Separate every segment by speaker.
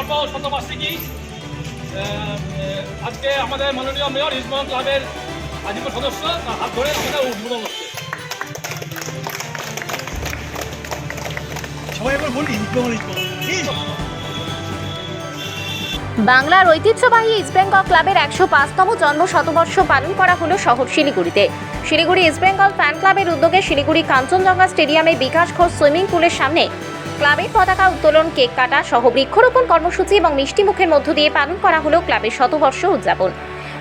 Speaker 1: জন্ম শতবার্ষিকী আজকে আমাদের মাননীয় মেয়র ইসমান ক্লাবের আজীবন সদস্য তার হাত ধরে আমাদের উদ্বোধন হচ্ছে।
Speaker 2: সবাই একবার বলি ইস্টবেঙ্গল ইস্টবেঙ্গল
Speaker 3: বাংলার ঐতিহ্যবাহী ইস্টবেঙ্গল ক্লাবের একশো পাঁচতম জন্ম শতবর্ষ পালন করা হলো শহর শিলিগুড়িতে। শিলিগুড়ি ইস্টবেঙ্গল ফ্যান ক্লাবের উদ্যোগে শিলিগুড়ি কাঞ্চনজঙ্ঘা স্টেডিয়ামে বিকাশ ঘোষ সুইমিং পুলের সামনে ক্লাবের পতাকা উত্তোলন, কেক কাটা, সহ বৃক্ষরোপণ কর্মসূচি এবং মিষ্টি মুখের মধ্য দিয়ে পালন করা হলো ক্লাবের শতবর্ষ উদযাপন।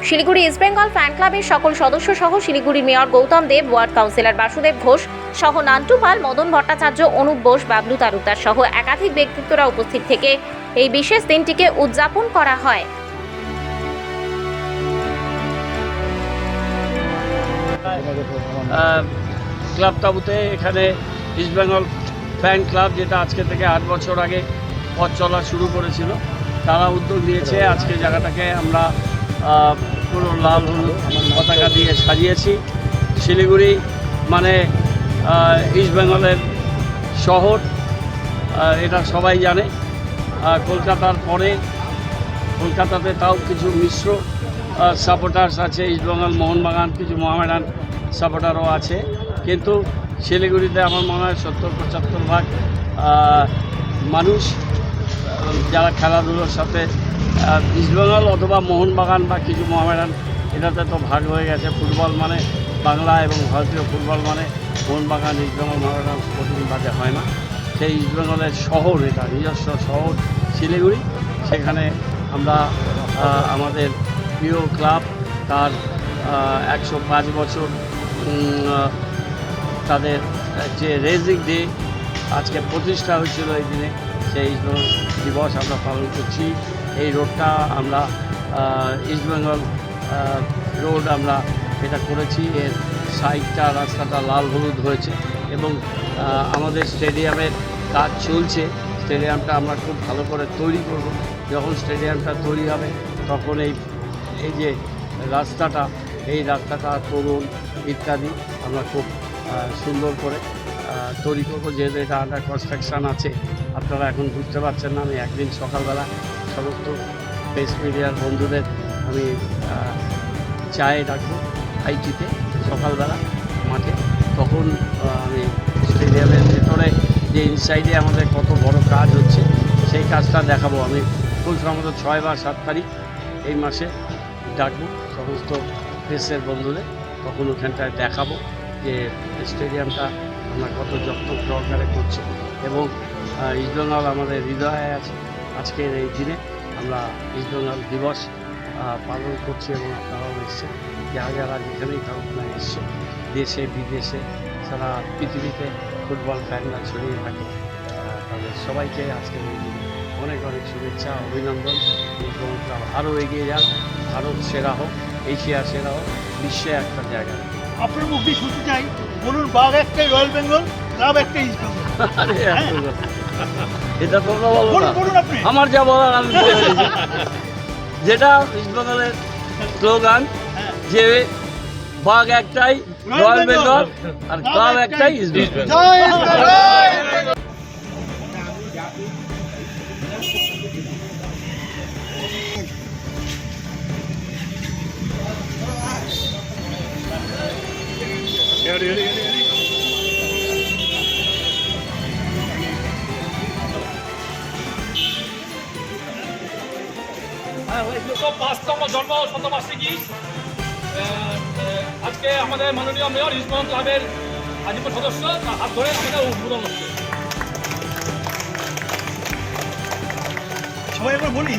Speaker 3: শিলিগুড়ি ইস্টবেঙ্গল ফ্যান ক্লাবের সকল সদস্য সহ শিলিগুড়ির mayor Gautam Deb, ward councillor Basudeb Ghosh সহ নান্টু পাল, মদন ভট্টাচার্য, অনুপ বোস, বাবলু তালুকদার সহ একাধিক ব্যক্তিত্বরা উপস্থিত থেকে এই বিশেষ দিনটিকে উদযাপন করা হয়।
Speaker 4: ক্লাব তাবুতে এখানে ইস্টবেঙ্গল ফ্যান ক্লাব যেটা আজকে থেকে আট বছর আগে পথ চলা শুরু করেছিল তারা উদ্যোগ নিয়েছে। আজকে জায়গাটাকে আমরা পুরো লাল হলুদ পতাকা দিয়ে সাজিয়েছি। শিলিগুড়ি মানে আহ, ইস্টবেঙ্গলের শহর এটা সবাই জানে। কলকাতার পরে কলকাতাতে তাও কিছু মিশ্র সাপোর্টার্স আছে ইস্টবেঙ্গল মোহনবাগান কিছু মোহামেডান সাপোর্টারও আছে। কিন্তু শিলিগুড়িতে আমার মনে হয় সত্তর, পঁচাত্তর ভাগ মানুষ যারা খেলাধুলোর সাথে ইস্টবেঙ্গল অথবা মোহনবাগান বা কিছু মোহামেডান এটাতে তো ভাগ হয়ে গেছে। ফুটবল মানে বাংলা এবং ভারতীয় ফুটবল মানে মোহনবাগান ইস্টবেঙ্গল মোহামেডান স্পোর্টিং বাজে হয় না। সেই ইস্টবেঙ্গলের শহর এটা, নিজস্ব শহর শিলিগুড়ি। সেখানে আমরা আমাদের প্রিয় ক্লাব তার একশো পাঁচ বছর তাদের যে রেজিং ডে আজকে প্রতিষ্ঠা হয়েছিল এই দিনে, সেই দিবস আমরা পালন করছি। এই রোডটা আমরা ইস্টবেঙ্গল রোড আমরা এটা করেছি। এর সাইডটা, রাস্তাটা লাল হলুদ হয়েছে এবং আমাদের স্টেডিয়ামের কাজ চলছে। স্টেডিয়ামটা আমরা খুব ভালো করে তৈরি করব। যখন স্টেডিয়ামটা তৈরি হবে, তখন এই এই যে রাস্তাটা, এই রাস্তাটা তরুণ ইত্যাদি আমরা খুব সুন্দর করে তৈরি করব। যেহেতু এটা আন্ডার কনস্ট্রাকশান আছে, আপনারা এখন বুঝতে পারছেন না, আমি একদিন সকালবেলা সমস্ত প্রেস মিডিয়ার বন্ধুদের আমি চায়ে ডাকবো আইটিতে সকালবেলা মাঠে। তখন আমি স্টেডিয়ামের ভেতরে যে ইনসাইডে আমাদের কত বড় কাজ হচ্ছে, সেই কাজটা দেখাবো। আমি খুব সম্ভবত ছয় বা সাত তারিখ এই মাসে ডাকবো সমস্ত প্রেসের বন্ধুদের তখন ওখানটায় দেখাবো যে স্টেডিয়ামটা আমরা কত যত্ন সহকারে করছি এবং ইস্টবেঙ্গল আমাদের হৃদয়ে আছে। আজকের এই দিনে আমরা ইস্টবেঙ্গল দিবস পালন করছি এবং আপনারাও এসছেন। যারা যারা যেখানেই থাকুক না এসছে দেশে, বিদেশে, সারা পৃথিবীতে ফুটবল ফ্যানরা ছড়িয়ে থাকে। তাদের সবাইকে আজকের এই দিনে অনেক অনেক শুভেচ্ছা অভিনন্দন আরও এগিয়ে যাক ভারত সেরা হোক এশিয়া সেরা হোক বিশ্বে একটা জায়গা।
Speaker 2: আপনার মুখ দিয়ে শুনতে চাই বলুন বাঘ একটাই রয়্যাল বেঙ্গল ক্লাব একটাই ইস্টবেঙ্গল
Speaker 4: আরে এত কথা। এটা তোমরা বলো না আমার যা বলার আমি। যেটা ইস্টবেঙ্গলের স্লোগান
Speaker 2: হ্যাঁ।
Speaker 4: যে বাঘ একটাই রয়্যাল বেঙ্গল আর ক্লাব একটাই ইস্টবেঙ্গল
Speaker 2: জয়
Speaker 1: পাঁচতম জন্ম শতবার্ষিকী। আজকে আমাদের মাননীয় মেয়র ইসমান ক্লাবের আজীবন সদস্য হাত ধরে আমাদের উদ্বোধন হচ্ছে
Speaker 2: সবাই একবার বলি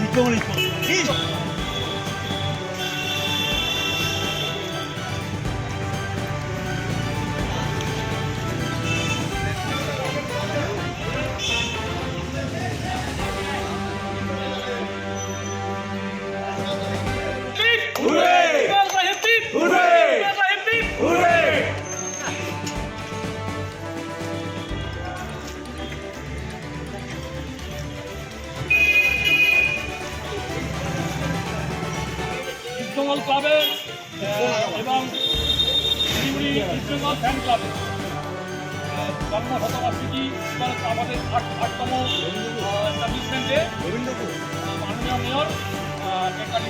Speaker 2: ফ্যান ক্লাবের
Speaker 1: জন্ম শতবার্ষিকী এবার আমাদের আট আটতম এস্টাবলিশমেন্টে মাননীয় মেয়র করে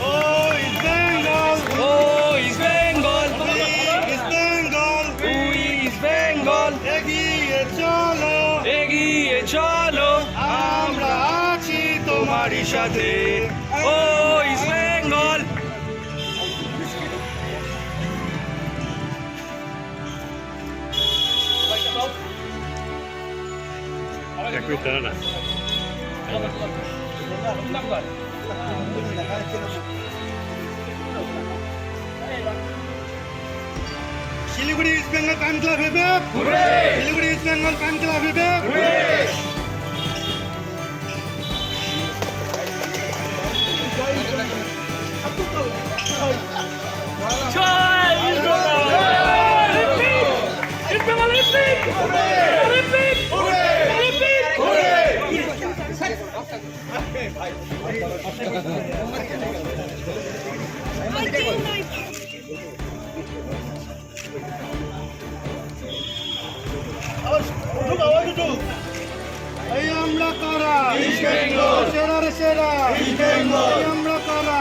Speaker 2: oh, চলো। আমরা আছি তোমারই সাথে।
Speaker 5: ও
Speaker 1: ইসলাম এক মিনিট দাঁড়া না
Speaker 2: শিলিগুড়ি ইস্ট বেঙ্গল ফ্যান ক্লাব হেবে? শিলিগুড়ি ইস্ট বেঙ্গল ফ্যান ক্লাব হেবে? এই আমরা কারা সেরা রে সেরা আমরা কারা